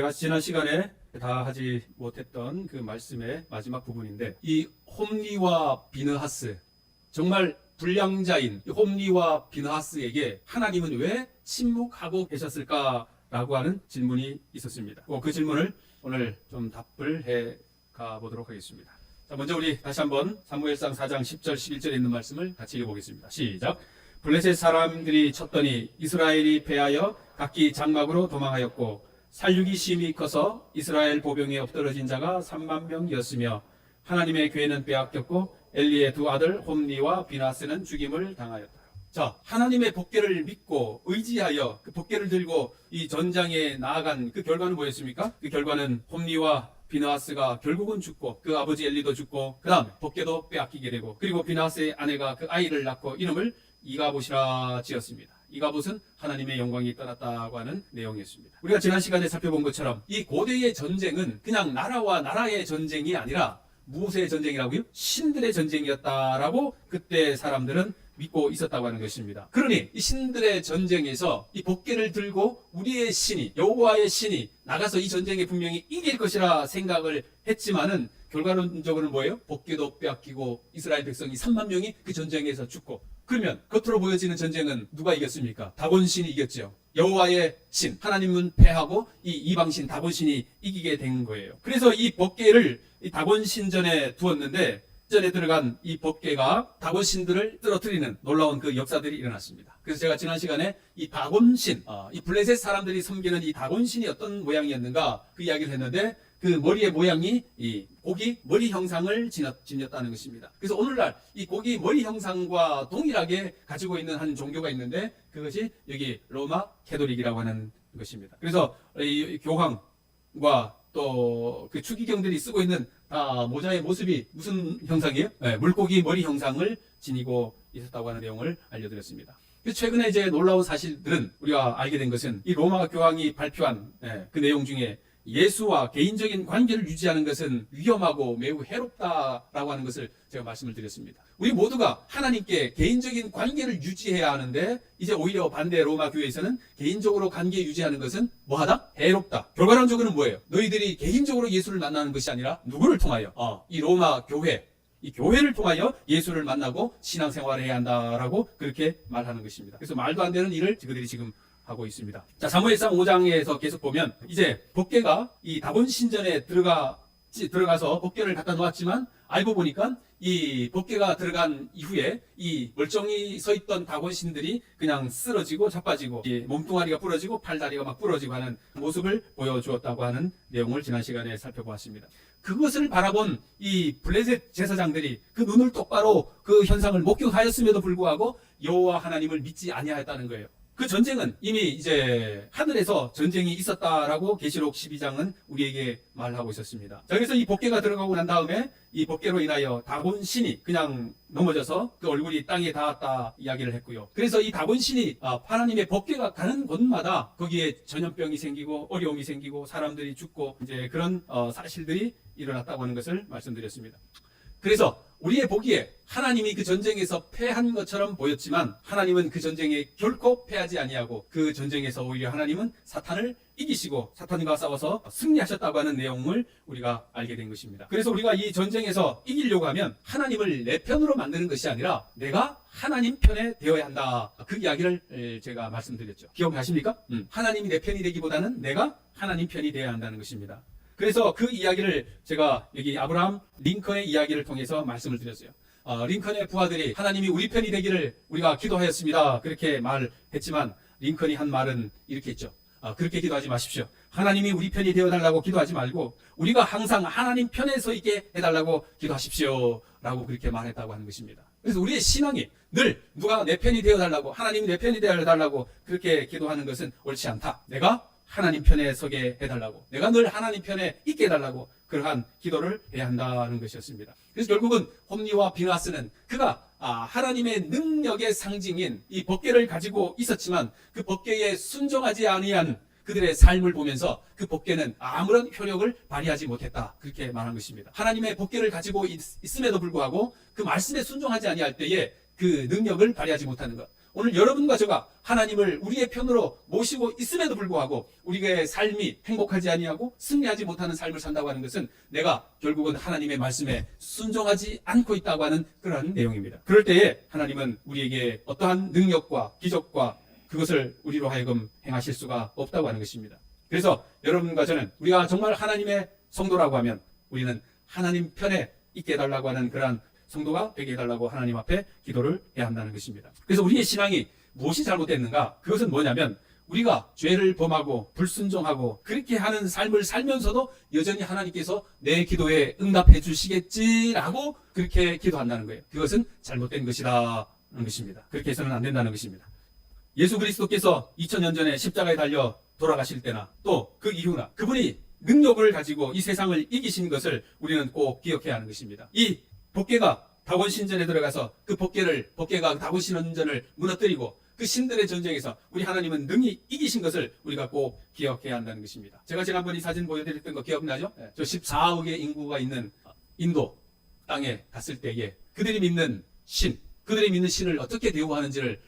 제가 지난 시간에 다 하지 못했던 그 말씀의 마지막 부분인데 이 홈리와 비느하스 정말 불량자인 이 홈리와 비느하스에게 하나님은 왜 침묵하고 계셨을까라고 하는 질문이 있었습니다. 어, 그 질문을 오늘 좀 답을 해 가보도록 하겠습니다. 자, 먼저 우리 다시 한번 사무엘상 4장 10절 11절에 있는 말씀을 같이 읽어보겠습니다. 시작. 블레셋 사람들이 쳤더니 이스라엘이 패하여 각기 장막으로 도망하였고 살육이 심히 커서 이스라엘 보병에 엎드러진 자가 3만 명이었으며 하나님의 괴는 빼앗겼고 엘리의 두 아들 홈리와 비나스는 죽임을 당하였다. 자, 하나님의 복계를 믿고 의지하여 그 복계를 들고 이 전장에 나아간 그 결과는 뭐였습니까? 그 결과는 홈리와 비나스가 결국은 죽고 그 아버지 엘리도 죽고 그다음 복계도 빼앗기게 되고 그리고 비나스의 아내가 그 아이를 낳고 이름을 이가봇이라 지었습니다. 이가봇은 하나님의 영광이 떠났다고 하는 내용이었습니다. 우리가 지난 시간에 살펴본 것처럼 이 고대의 전쟁은 그냥 나라와 나라의 전쟁이 아니라 무엇의 전쟁이라고요? 신들의 전쟁이었다라고 그때 사람들은 믿고 있었다고 하는 것입니다. 그러니 이 신들의 전쟁에서 이 복계를 들고 우리의 신이 여호와의 신이 나가서 이 전쟁에 분명히 이길 것이라 생각을 했지만은 결과론적으로는 뭐예요? 복계도 빼앗기고 이스라엘 백성이 3만 명이 그 전쟁에서 죽고 그러면 겉으로 보여지는 전쟁은 누가 이겼습니까? 다곤신이 이겼죠. 여호와의 신 하나님은 패하고 이 이방신 다곤신이 이기게 된 거예요. 그래서 이 법계를 이 다곤신전에 두었는데 전에 들어간 이 법계가 다곤신들을 쓰러뜨리는 놀라운 그 역사들이 일어났습니다. 그래서 제가 지난 시간에 이 다곤신, 아, 이 블레셋 사람들이 섬기는 이 다곤신이 어떤 모양이었는가 그 이야기를 했는데 그 머리의 모양이 이 고기 머리 형상을 지녔, 지녔다는 것입니다. 그래서 오늘날 이 고기 머리 형상과 동일하게 가지고 있는 한 종교가 있는데 그것이 여기 로마 캐도릭이라고 하는 것입니다. 그래서 이 교황과 또 그 추기경들이 쓰고 있는 다 모자의 모습이 무슨 형상이에요? 네, 물고기 머리 형상을 지니고 있었다고 하는 내용을 알려드렸습니다. 최근에 이제 놀라운 사실들은 우리가 알게 된 것은 이 로마 교황이 발표한 예, 그 내용 중에 예수와 개인적인 관계를 유지하는 것은 위험하고 매우 해롭다라고 하는 것을 제가 말씀을 드렸습니다. 우리 모두가 하나님께 개인적인 관계를 유지해야 하는데 이제 오히려 반대 로마 교회에서는 개인적으로 관계 유지하는 것은 뭐하다? 해롭다. 결과론적으로는 뭐예요? 너희들이 개인적으로 예수를 만나는 것이 아니라 누구를 통하여? 어, 이 로마 교회, 이 교회를 통하여 예수를 만나고 신앙생활을 해야 한다라고 그렇게 말하는 것입니다. 그래서 말도 안 되는 일을 그들이 지금 하고 있습니다. 자, 사무엘상 5장에서 계속 보면 이제 법계가 이 다본 신전에 들어가 들어가서 법계를 갖다 놓았지만 알고 보니까 이 법계가 들어간 이후에 이 멀쩡히 서 있던 다곤신들이 그냥 쓰러지고 자빠지고 이 몸뚱아리가 부러지고 팔다리가 막 부러지고 하는 모습을 보여주었다고 하는 내용을 지난 시간에 살펴보았습니다. 그것을 바라본 이 블레셋 제사장들이 그 눈을 똑바로 그 현상을 목격하였음에도 불구하고 여호와 하나님을 믿지 아니하였다는 거예요. 그 전쟁은 이미 이제 하늘에서 전쟁이 있었다라고 계시록 12장은 우리에게 말하고 있었습니다. 자, 그래서 이 법계가 들어가고 난 다음에 이 법계로 인하여 다곤 신이 그냥 넘어져서 그 얼굴이 땅에 닿았다 이야기를 했고요. 그래서 이 다곤 신이 아, 하나님의 법계가 가는 곳마다 거기에 전염병이 생기고 어려움이 생기고 사람들이 죽고 이제 그런 어, 사실들이 일어났다고 하는 것을 말씀드렸습니다. 그래서 우리의 보기에 하나님이 그 전쟁에서 패한 것처럼 보였지만 하나님은 그 전쟁에 결코 패하지 아니하고 그 전쟁에서 오히려 하나님은 사탄을 이기시고 사탄과 싸워서 승리하셨다고 하는 내용을 우리가 알게 된 것입니다. 그래서 우리가 이 전쟁에서 이기려고 하면 하나님을 내 편으로 만드는 것이 아니라 내가 하나님 편에 되어야 한다. 그 이야기를 에, 제가 말씀드렸죠. 기억하십니까? 음. 하나님이 내 편이 되기보다는 내가 하나님 편이 되어야 한다는 것입니다. 그래서 그 이야기를 제가 여기 아브라함 링컨의 이야기를 통해서 말씀을 드렸어요. 어, 링컨의 부하들이 하나님이 우리 편이 되기를 우리가 기도하였습니다. 그렇게 말했지만 링컨이 한 말은 이렇게 했죠. 어, 그렇게 기도하지 마십시오. 하나님이 우리 편이 되어달라고 기도하지 말고 우리가 항상 하나님 편에 서 있게 해달라고 기도하십시오. 라고 그렇게 말했다고 하는 것입니다. 그래서 우리의 신앙이 늘 누가 내 편이 되어달라고 하나님이 내 편이 되어달라고 그렇게 기도하는 것은 옳지 않다. 내가 하나님 편에 서게 해달라고 내가 늘 하나님 편에 있게 해달라고 그러한 기도를 해야 한다는 것이었습니다. 그래서 결국은 홈리와 비나스는 그가 아, 하나님의 능력의 상징인 이 법계를 가지고 있었지만 그 법계에 순종하지 아니한 그들의 삶을 보면서 그 법계는 아무런 효력을 발휘하지 못했다. 그렇게 말한 것입니다. 하나님의 법계를 가지고 있, 있음에도 불구하고 그 말씀에 순종하지 아니할 때에 그 능력을 발휘하지 못하는 것. 오늘 여러분과 저가 하나님을 우리의 편으로 모시고 있음에도 불구하고 우리의 삶이 행복하지 아니하고 승리하지 못하는 삶을 산다고 하는 것은 내가 결국은 하나님의 말씀에 순종하지 않고 있다고 하는 그러한 내용입니다. 그럴 때에 하나님은 우리에게 어떠한 능력과 기적과 그것을 우리로 하여금 행하실 수가 없다고 하는 것입니다. 그래서 여러분과 저는 우리가 정말 하나님의 성도라고 하면 우리는 하나님 편에 있게 해달라고 하는 그러한 성도가 되게 해달라고 하나님 앞에 기도를 해야 한다는 것입니다. 그래서 우리의 신앙이 무엇이 잘못됐는가? 그것은 뭐냐면 우리가 죄를 범하고 불순종하고 그렇게 하는 삶을 살면서도 여전히 하나님께서 내 기도에 응답해 주시겠지라고 그렇게 기도한다는 거예요. 그것은 잘못된 것이라는 것입니다. 그렇게 해서는 안 된다는 것입니다. 예수 그리스도께서 2000년 전에 십자가에 달려 돌아가실 때나 또 그 이후나 그분이 능력을 가지고 이 세상을 이기신 것을 우리는 꼭 기억해야 하는 것입니다. 이 법계가 다곤 신전에 들어가서 그 법계를 법계가 다곤 신전을 무너뜨리고 그 신들의 전쟁에서 우리 하나님은 능히 이기신 것을 우리가 꼭 기억해야 한다는 것입니다. 제가 지난번 이 사진 보여드렸던 거 기억나죠? 예, 저 14억의 인구가 있는 인도 땅에 갔을 때에 그들이 믿는 신, 그들이 믿는 신을 어떻게 대우하는지를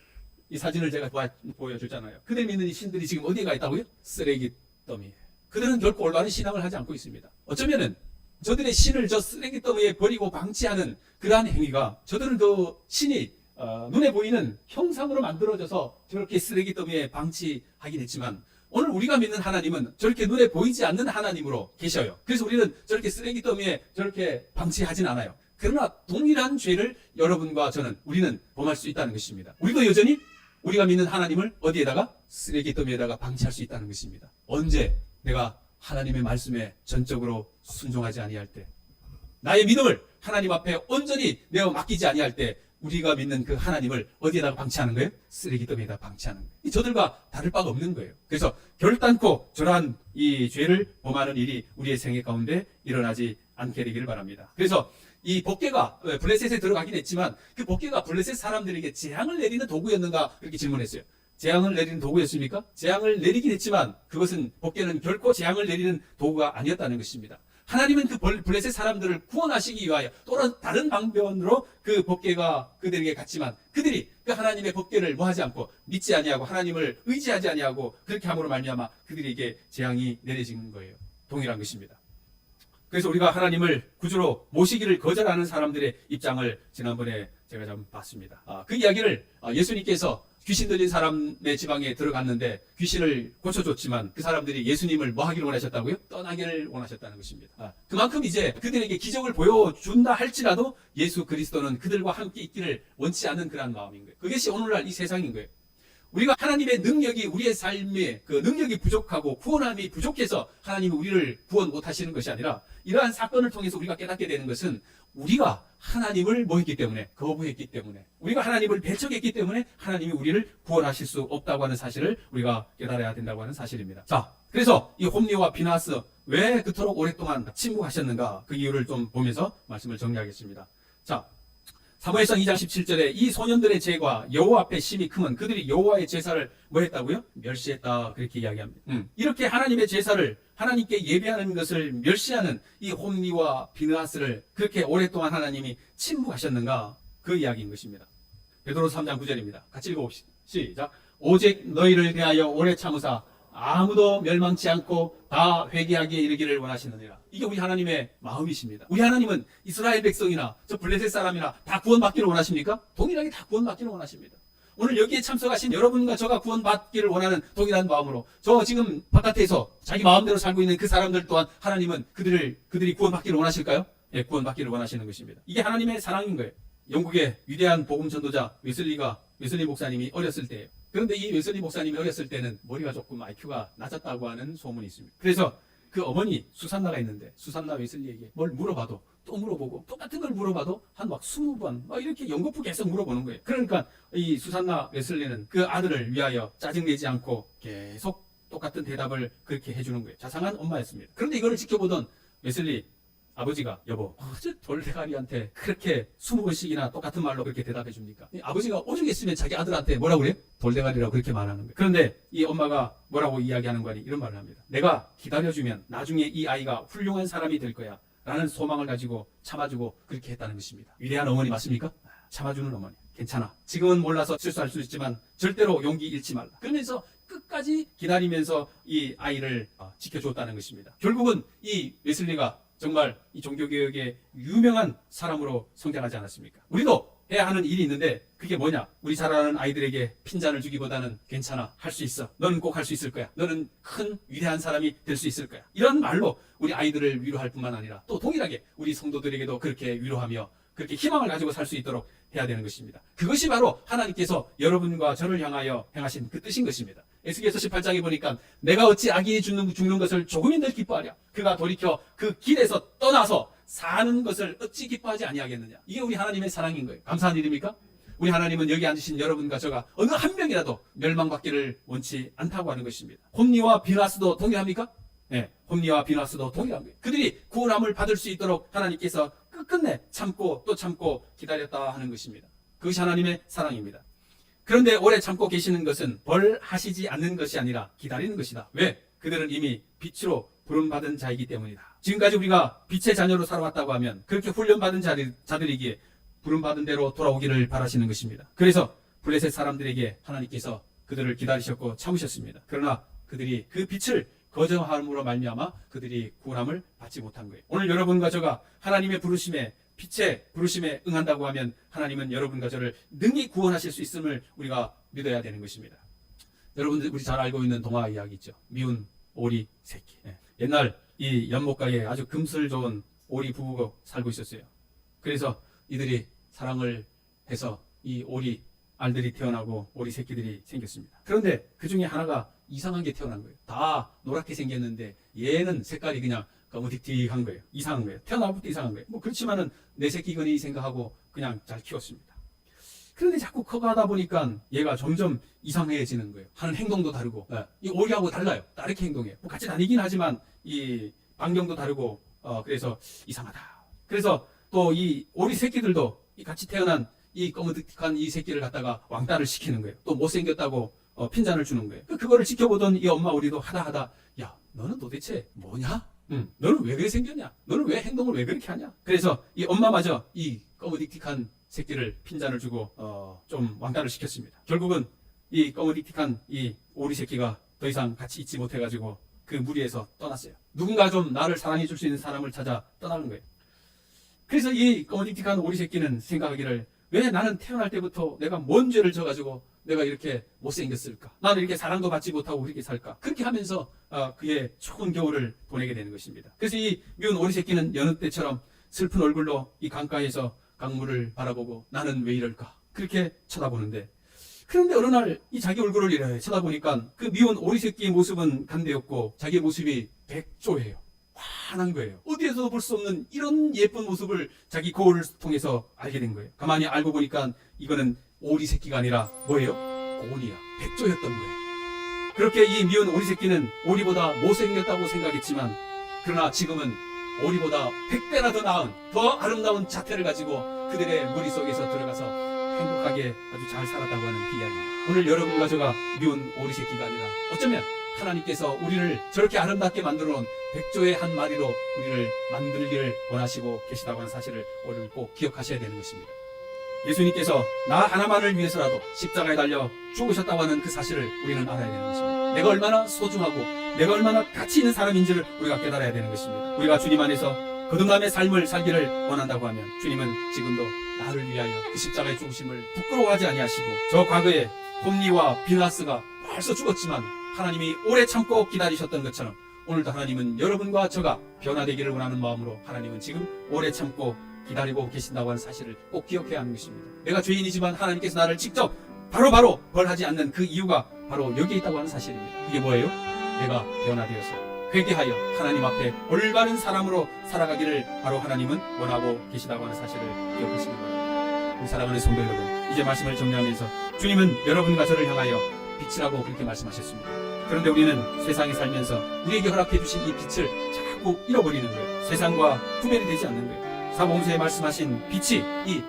이 사진을 제가 보여줬잖아요. 그들이 믿는 이 신들이 지금 어디에 가 있다고요? 쓰레기 더미. 그들은 결코 올바른 신앙을 하지 않고 있습니다. 어쩌면은 저들의 신을 저 쓰레기 더미에 버리고 방치하는 그러한 행위가 저들은 그 신이 어, 눈에 보이는 형상으로 만들어져서 저렇게 쓰레기 더미에 방치하긴 했지만 오늘 우리가 믿는 하나님은 저렇게 눈에 보이지 않는 하나님으로 계셔요. 그래서 우리는 저렇게 쓰레기 더미에 저렇게 방치하진 않아요. 그러나 동일한 죄를 여러분과 저는 우리는 범할 수 있다는 것입니다. 우리도 여전히 우리가 믿는 하나님을 어디에다가 쓰레기 더미에다가 방치할 수 있다는 것입니다. 언제 내가 하나님의 말씀에 전적으로 순종하지 아니할 때 나의 믿음을 하나님 앞에 온전히 내어 맡기지 아니할 때 우리가 믿는 그 하나님을 어디에다가 방치하는 거예요? 쓰레기 더미에다 방치하는 거예요. 이 저들과 다를 바가 없는 거예요. 그래서 결단코 저러한 이 죄를 범하는 일이 우리의 생애 가운데 일어나지 않게 되기를 바랍니다. 그래서 이 법계가 블레셋에 들어가긴 했지만 그 법계가 블레셋 사람들에게 재앙을 내리는 도구였는가 그렇게 질문했어요. 재앙을 내리는 도구였습니까? 재앙을 내리긴 했지만 그것은 법계는 결코 재앙을 내리는 도구가 아니었다는 것입니다. 하나님은 그 벌- 블레셋 사람들을 구원하시기 위하여 또 다른 방편으로 그 법계가 그들에게 갔지만 그들이 그 하나님의 법계를 뭐 하지 않고 믿지 아니하고 하나님을 의지하지 아니하고 그렇게 함으로 말미암아 그들에게 재앙이 내려진 거예요. 동일한 것입니다. 그래서 우리가 하나님을 구주로 모시기를 거절하는 사람들의 입장을 지난번에 제가 좀 봤습니다. 아, 그 이야기를 아, 예수님께서 귀신 들린 사람의 지방에 들어갔는데 귀신을 고쳐줬지만 그 사람들이 예수님을 뭐 하기를 원하셨다고요? 떠나기를 원하셨다는 것입니다. 아, 그만큼 이제 그들에게 기적을 보여준다 할지라도 예수 그리스도는 그들과 함께 있기를 원치 않는 그러한 마음인 거예요. 그것이 오늘날 이 세상인 거예요. 우리가 하나님의 능력이 우리의 삶에 그 능력이 부족하고 구원함이 부족해서 하나님이 우리를 구원 못 하시는 것이 아니라 이러한 사건을 통해서 우리가 깨닫게 되는 것은 우리가 하나님을 뭐 했기 때문에 거부했기 때문에 우리가 하나님을 배척했기 때문에 하나님이 우리를 구원하실 수 없다고 하는 사실을 우리가 깨달아야 된다고 하는 사실입니다. 자, 그래서 이 홈리와 비나스 왜 그토록 오랫동안 침묵하셨는가 그 이유를 좀 보면서 말씀을 정리하겠습니다. 자, 사무엘상 2장 17절에 이 소년들의 죄가 여호와 앞에 심히 크면 그들이 여호와의 제사를 뭐 했다고요? 멸시했다 그렇게 이야기합니다. 음. 이렇게 하나님의 제사를 하나님께 예배하는 것을 멸시하는 이 홈리와 비느하스를 그렇게 오랫동안 하나님이 침묵하셨는가 그 이야기인 것입니다. 베드로 3장 9절입니다. 같이 읽어봅시다. 시작. 오직 너희를 대하여 오래 참으사 아무도 멸망치 않고 다 회개하기에 이르기를 원하시느니라. 이게 우리 하나님의 마음이십니다. 우리 하나님은 이스라엘 백성이나 저 블레셋 사람이나 다 구원받기를 원하십니까? 동일하게 다 구원받기를 원하십니다. 오늘 여기에 참석하신 여러분과 저가 구원받기를 원하는 동일한 마음으로 저 지금 바깥에서 자기 마음대로 살고 있는 그 사람들 또한 하나님은 그들을 그들이 구원받기를 원하실까요? 예, 구원받기를 원하시는 것입니다. 이게 하나님의 사랑인 거예요. 영국의 위대한 복음 전도자 웨슬리가 웨슬리 목사님이 어렸을 때예요. 그런데 이 웨슬리 목사님이 어렸을 때는 머리가 조금 IQ가 낮았다고 하는 소문이 있습니다. 그래서 그 어머니 수산나가 있는데 수산나 웨슬리에게 뭘 물어봐도 또 물어보고 똑같은 걸 물어봐도 한막 스무 번막 이렇게 연거푸 계속 물어보는 거예요. 그러니까 이 수산나 웨슬리는 그 아들을 위하여 짜증내지 않고 계속 똑같은 대답을 그렇게 해주는 거예요. 자상한 엄마였습니다. 그런데 이거를 지켜보던 웨슬리 아버지가 여보 어째 돌대가리한테 그렇게 스무 번씩이나 똑같은 말로 그렇게 대답해 줍니까? 이 아버지가 오죽 했으면 자기 아들한테 뭐라고 그래요? 돌대가리라고 그렇게 말하는 거예요. 그런데 이 엄마가 뭐라고 이야기하는 거니 이런 말을 합니다. 내가 기다려주면 나중에 이 아이가 훌륭한 사람이 될 거야. 라는 소망을 가지고 참아주고 그렇게 했다는 것입니다. 위대한 어머니 맞습니까? 참아주는 어머니. 괜찮아. 지금은 몰라서 실수할 수 있지만 절대로 용기 잃지 말라. 그러면서 끝까지 기다리면서 이 아이를 어, 지켜주었다는 것입니다. 결국은 이 웨슬리가 정말 이 종교개혁의 유명한 사람으로 성장하지 않았습니까? 우리도 해야 하는 일이 있는데 그게 뭐냐? 우리 잘 아는 아이들에게 핀잔을 주기보다는 괜찮아. 할 수 있어. 너는 꼭 할 수 있을 거야. 너는 큰 위대한 사람이 될 수 있을 거야. 이런 말로 우리 아이들을 위로할 뿐만 아니라 또 동일하게 우리 성도들에게도 그렇게 위로하며 그렇게 희망을 가지고 살 수 있도록 해야 되는 것입니다. 그것이 바로 하나님께서 여러분과 저를 향하여 행하신 그 뜻인 것입니다. 에스겔서 18장에 보니까 내가 어찌 악인이 죽는, 죽는 것을 조금인들 기뻐하랴. 그가 돌이켜 그 길에서 떠나서 사는 것을 어찌 기뻐하지 아니하겠느냐. 이게 우리 하나님의 사랑인 거예요. 감사한 일입니까? 우리 하나님은 여기 앉으신 여러분과 저가 어느 한 명이라도 멸망받기를 원치 않다고 하는 것입니다. 홈리와 비나스도 동일합니까? 네, 홈리와 비나스도 거예요. 그들이 구원함을 받을 수 있도록 하나님께서 끝끝내 참고 또 참고 기다렸다 하는 것입니다. 그것이 하나님의 사랑입니다. 그런데 오래 참고 계시는 것은 벌 하시지 않는 것이 아니라 기다리는 것이다. 왜? 그들은 이미 빛으로 부름받은 자이기 때문이다. 지금까지 우리가 빛의 자녀로 살아왔다고 하면 그렇게 훈련받은 자들, 자들이기에 부름받은 대로 돌아오기를 바라시는 것입니다. 그래서 블레셋 사람들에게 하나님께서 그들을 기다리셨고 참으셨습니다. 그러나 그들이 그 빛을 거절함으로 말미암아 그들이 구원함을 받지 못한 거예요. 오늘 여러분과 저가 하나님의 부르심에 빛의 부르심에 응한다고 하면 하나님은 여러분과 저를 능히 구원하실 수 있음을 우리가 믿어야 되는 것입니다. 여러분들 우리 잘 알고 있는 동화 이야기 있죠. 미운 오리 새끼. 예. 옛날 이 연못가에 아주 금슬 좋은 오리 부부가 살고 있었어요. 그래서 이들이 사랑을 해서 이 오리 알들이 태어나고 오리 새끼들이 생겼습니다. 그런데 그 중에 하나가 이상한 게 태어난 거예요. 다 노랗게 생겼는데 얘는 색깔이 그냥 검은틱틱한 거예요. 이상한 거예요. 태어나부터 이상한 거예요. 뭐 그렇지만은 내 새끼거니 생각하고 그냥 잘 키웠습니다. 그런데 자꾸 커가다 보니까 얘가 점점 이상해지는 거예요. 하는 행동도 다르고 예, 이 오리하고 달라요. 다르게 행동해요. 뭐 같이 다니긴 하지만 이 반경도 다르고 어, 그래서 이상하다. 그래서 또 이 오리 새끼들도 이 같이 태어난 이 검은득한 이 새끼를 갖다가 왕따를 시키는 거예요. 또 못생겼다고 어, 핀잔을 주는 거예요. 그- 그거를 지켜보던 이 엄마 오리도 하다 하다 야 너는 도대체 뭐냐? 응, 너는 왜 그래 생겼냐? 너는 왜 행동을 왜 그렇게 하냐? 그래서 이 엄마마저 이 검은딕틱한 새끼를 핀잔을 주고 어, 좀 왕따를 시켰습니다. 결국은 이 검은딕틱한 이 오리 새끼가 더 이상 같이 있지 못해가지고 그 무리에서 떠났어요. 누군가 좀 나를 사랑해 줄 수 있는 사람을 찾아 떠나는 거예요. 그래서 이 검은딕틱한 오리 새끼는 생각하기를 왜 나는 태어날 때부터 내가 뭔 죄를 져가지고 내가 이렇게 못생겼을까? 나는 이렇게 사랑도 받지 못하고 그렇게 살까? 그렇게 하면서 아, 그의 추운 겨울을 보내게 되는 것입니다. 그래서 이 미운 오리 새끼는 여느 때처럼 슬픈 얼굴로 이 강가에서 강물을 바라보고 나는 왜 이럴까? 그렇게 쳐다보는데 그런데 어느 날 이 자기 얼굴을 이래 쳐다보니까 그 미운 오리 새끼의 모습은 간대였고 자기의 모습이 백조예요. 환한 거예요. 어디에서도 볼 수 없는 이런 예쁜 모습을 자기 거울을 통해서 알게 된 거예요. 가만히 알고 보니까 이거는 오리 새끼가 아니라 뭐예요? 고니야. 백조였던 거예요. 그렇게 이 미운 오리 새끼는 오리보다 못생겼다고 생각했지만 그러나 지금은 오리보다 백배나 더 나은 더 아름다운 자태를 가지고 그들의 무리 속에서 들어가서 행복하게 아주 잘 살았다고 하는 비이야기입니다. 오늘 여러분과 저가 미운 오리 새끼가 아니라 어쩌면 하나님께서 우리를 저렇게 아름답게 만들어 놓은 백조의 한 마리로 우리를 만들기를 원하시고 계시다고 하는 사실을 오늘 꼭 기억하셔야 되는 것입니다. 예수님께서 나 하나만을 위해서라도 십자가에 달려 죽으셨다고 하는 그 사실을 우리는 알아야 되는 것입니다. 내가 얼마나 소중하고 내가 얼마나 가치 있는 사람인지를 우리가 깨달아야 되는 것입니다. 우리가 주님 안에서 거듭남의 삶을 살기를 원한다고 하면 주님은 지금도 나를 위하여 그 십자가의 죽으심을 부끄러워하지 아니하시고 저 과거에 홈리와 비나스가 벌써 죽었지만 하나님이 오래 참고 기다리셨던 것처럼 오늘도 하나님은 여러분과 저가 변화되기를 원하는 마음으로 하나님은 지금 오래 참고 기다리고 계신다고 하는 사실을 꼭 기억해야 하는 것입니다. 내가 죄인이지만 하나님께서 나를 직접 바로바로 벌하지 않는 그 이유가 바로 여기에 있다고 하는 사실입니다. 그게 뭐예요? 내가 변화되어서 회개하여 하나님 앞에 올바른 사람으로 살아가기를 바로 하나님은 원하고 계시다고 하는 사실을 기억하시기 바랍니다. 우리 사랑하는 성도 여러분, 이제 말씀을 정리하면서 주님은 여러분과 저를 향하여 빛이라고 그렇게 말씀하셨습니다. 그런데 우리는 세상에 살면서 우리에게 허락해 주신 이 빛을 자꾸 잃어버리는 거예요. 세상과 구별이 되지 않는 거예요. 사봉수에 말씀하신 빛이 이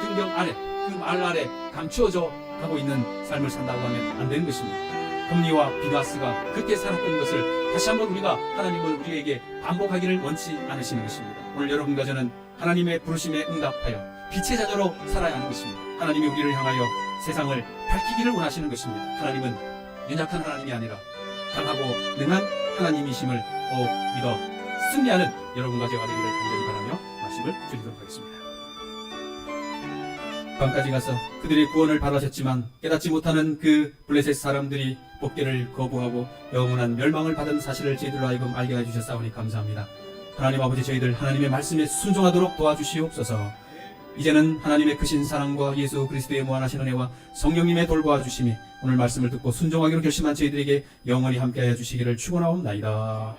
등경 아래, 그 말 아래 감추어져 가고 있는 삶을 산다고 하면 안 되는 것입니다. 홈리와 비나스가 그렇게 살았던 것을 다시 한번 우리가 하나님은 우리에게 반복하기를 원치 않으시는 것입니다. 오늘 여러분과 저는 하나님의 부르심에 응답하여 빛의 자녀로 살아야 하는 것입니다. 하나님이 우리를 향하여 세상을 밝히기를 원하시는 것입니다. 하나님은 연약한 하나님이 아니라 강하고 능한 하나님이심을 꼭 믿어 승리하는 여러분과 제가 되기를 간절히 바라며 말씀을 드리도록 하겠습니다. 밤까지 가서 그들의 구원을 바라셨지만 깨닫지 못하는 그 블레셋 사람들이 복귀를 거부하고 영원한 멸망을 받은 사실을 저희들로 하여금 알게 해주셨사오니 감사합니다. 하나님 아버지 저희들 하나님의 말씀에 순종하도록 도와주시옵소서. 이제는 하나님의 크신 사랑과 예수 그리스도의 무한하신 은혜와 성령님의 돌보아 주심이 오늘 말씀을 듣고 순종하기로 결심한 저희들에게 영원히 함께하여 주시기를 축원하옵나이다.